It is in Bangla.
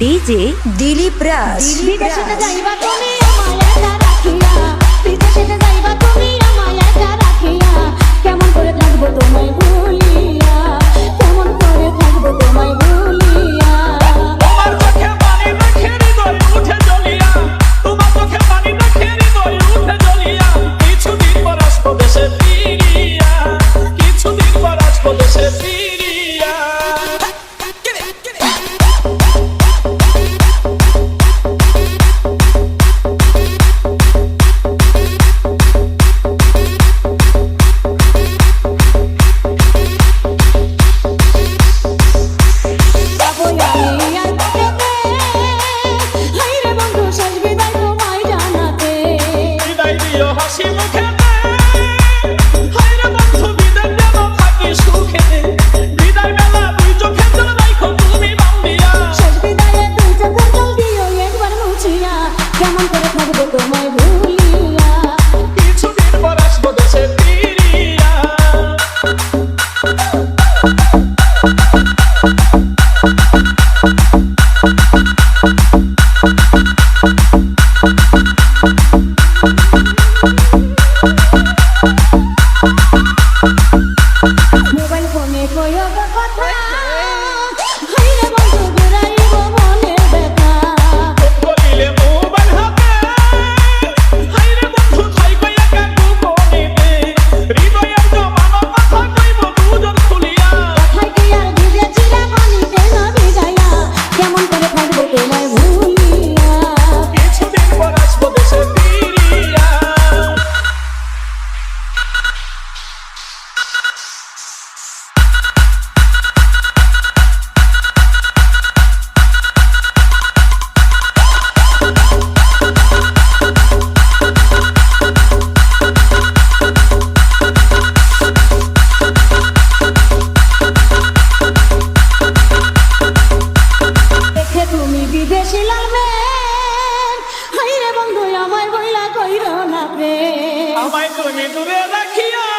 डीजे दिलीप राज। বিদেশি লাল মেঘ হাইরে বন্ধু আমায় তুমি দূরে রাখিও।